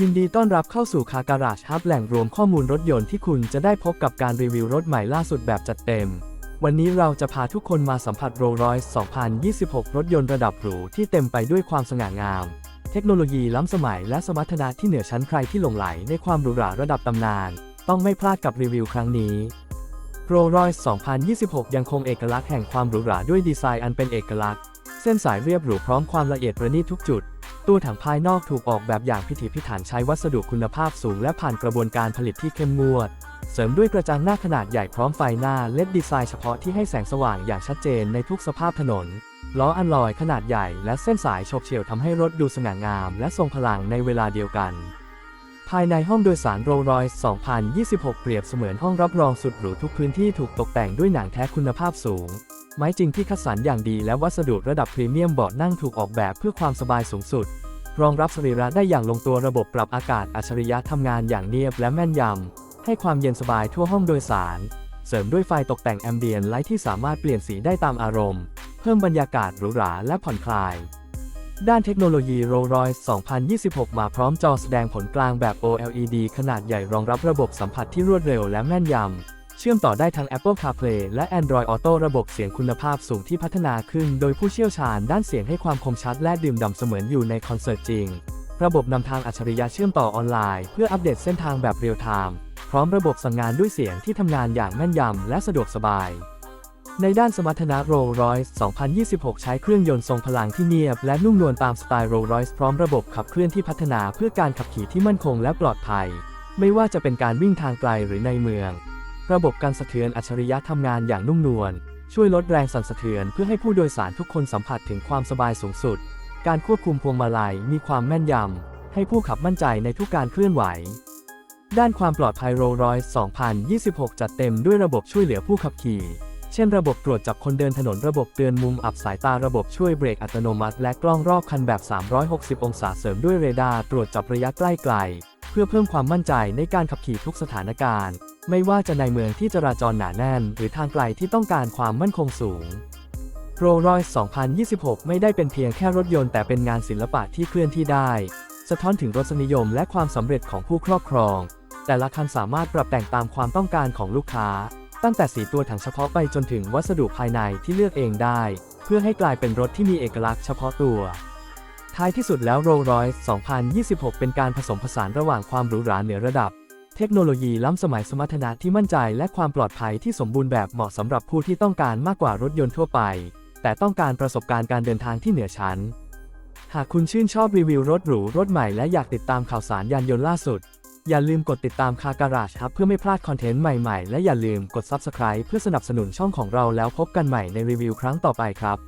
ยินดีต้อนรับเข้าสู่คาการาชฮับแหล่งรวมข้อมูลรถยนต์ที่คุณจะได้พบกับการรีวิวรถใหม่ล่าสุดแบบจัดเต็ม วันนี้เราจะพาทุกคนมาสัมผัสโรล r ร y ์2026 รถยนต์ระดับหรูที่เต็มไปด้วยความสง่างาม เทคโนโลยีล้ำสมัยและสมรรถนะที่เหนือชั้นใครที่หลงไหลในความหรูหราระดับตำนาน ต้องไม่พลาดกับรีวิวครั้งนี้ โรล r ร y ์2026 ยังคงเอกลักษณ์แห่งความหรูหราด้วยดีไซน์อันเป็นเอกลักษณ์ เส้นสายเรียบหรูพร้อมความละเอียดประณีตทุกจุดตัวถังภายนอกถูกออกแบบอย่างพิถีพิถันใช้วัสดุคุณภาพสูงและผ่านกระบวนการผลิตที่เข้มงวด เสริมด้วยกระจังหน้าขนาดใหญ่พร้อมไฟหน้าเล็ดดีไซน์เฉพาะที่ให้แสงสว่างอย่างชัดเจนในทุกสภาพถนน ล้ออัลลอยขนาดใหญ่และเส้นสายโฉบเฉี่ยวทำให้รถดูสง่างาม และทรงพลังในเวลาเดียวกัน ภายในห้องโดยสารโรล r ร y ์2026 เปรียบเสมือนห้องรับรองสุดหรูทุกพื้นที่ถูกตกแต่งด้วยหนังแท้คุณภาพสูง ไม้จริงที่คัดสรรอย่างดีและวัสดุระดับพรีเมียมเบาะนั่งถูกออกแบบเพื่อความสบายสูงสุด รองรับสรีระได้อย่างลงตัวระบบปรับอากาศอัจฉริยะทำงานอย่างเนียบและแม่นยำ ให้ความเย็นสบายทั่วห้องโดยสาร เสริมด้วยไฟตกแต่งแอมเบียนไลท์ที่สามารถเปลี่ยนสีได้ตามอารมณ์ เพิ่มบรรยากาศหรูหราและผ่อนคลาย ด้านเทคโนโลยี Rolls-Royce 2026 มาพร้อมจอแสดงผลกลางแบบ OLED ขนาดใหญ่รองรับระบบสัมผัสที่รวดเร็วและแม่นยำ เชื่อมต่อได้ทั้ง Apple CarPlay และ Android Auto ระบบเสียงคุณภาพสูงที่พัฒนาขึ้น โดยผู้เชี่ยวชาญด้านเสียงให้ความคมชัดและดื่มด่ำเสมือนอยู่ในคอนเสิร์ตจริง ระบบนำทางอัจฉริยะเชื่อมต่อออนไลน์ เพื่ออัปเดตเส้นทางแบบเรียลไทม์ พร้อมระบบสั่งงานด้วยเสียงที่ทำงานอย่างแม่นยำและสะดวกสบาย ในด้านสมรรถนะ Rolls-Royce 2026 ใช้เครื่องยนต์ทรงพลังที่เนียบ และนุ่มนวลตามสไตล์ Rolls-Royce พร้อมระบบขับเคลื่อนที่พัฒนาเพื่อการขับขี่ที่มั่นคงและปลอดภัย ไม่ว่าจะเป็นการวิ่งทางไกลหรือในเมือง ระบบการสะเทือนอัจฉริยะทำงานอย่างนุ่มนวล ช่วยลดแรงสั่นสะเทือนเพื่อให้ผู้โดยสารทุกคนสัมผัสถึงความสบายสูงสุด การควบคุมพวงมาลัยมีความแม่นยำ ให้ผู้ขับมั่นใจในทุกการเคลื่อนไหวด้านความปลอดภัย Rolls-Royce 2026 จัดเต็มด้วยระบบช่วยเหลือผู้ขับขี่ เช่นระบบตรวจจับคนเดินถนนระบบเตือนมุมอับสายตาระบบช่วยเบรกอัตโนมัติ และกล้องรอบคันแบบ 360 องศาเสริมด้วยเรดาร์ตรวจจับระยะใกล้ไกล เพื่อเพิ่มความมั่นใจในการขับขี่ทุกสถานการณ์ ไม่ว่าจะในเมืองที่จราจรหนาแน่น หรือทางไกลที่ต้องการความมั่นคงสูง r o l l r o y c e 2026 ไม่ได้เป็นเพียงแค่รถยนต์แต่เป็นงานศิลปะที่เคลื่อนที่ได้ สะท้อนถึงรสนิยมและความสำเร็จของผู้ครอบครอง แต่ละคันสามารถปรับแต่งตามความต้องการของลูกค้า ตั้งแต่สีตัวถังเฉพาะไปจนถึงวัสดุภายในที่เลือกเองได้ เพื่อให้กลายเป็นรถที่มีเอกลักษณ์เฉพาะตัวท้ายที่สุดแล้ว Rolls-Royce 2026 เป็นการผสมผสานระหว่างความหรูหราเหนือระดับ เทคโนโลยีล้ำสมัยสมรรถนะที่มั่นใจและความปลอดภัยที่สมบูรณ์แบบเหมาะสำหรับผู้ที่ต้องการมากกว่ารถยนต์ทั่วไป แต่ต้องการประสบการณ์การเดินทางที่เหนือชั้น หากคุณชื่นชอบรีวิวรถหรูรถใหม่และอยากติดตามข่าวสารยานยนต์ล่าสุด อย่าลืมกดติดตามคาการาชครับเพื่อไม่พลาดคอนเทนต์ใหม่ๆ และอย่าลืมกด Subscribe เพื่อสนับสนุนช่องของเราแล้วพบกันใหม่ในรีวิวครั้งต่อไปครับ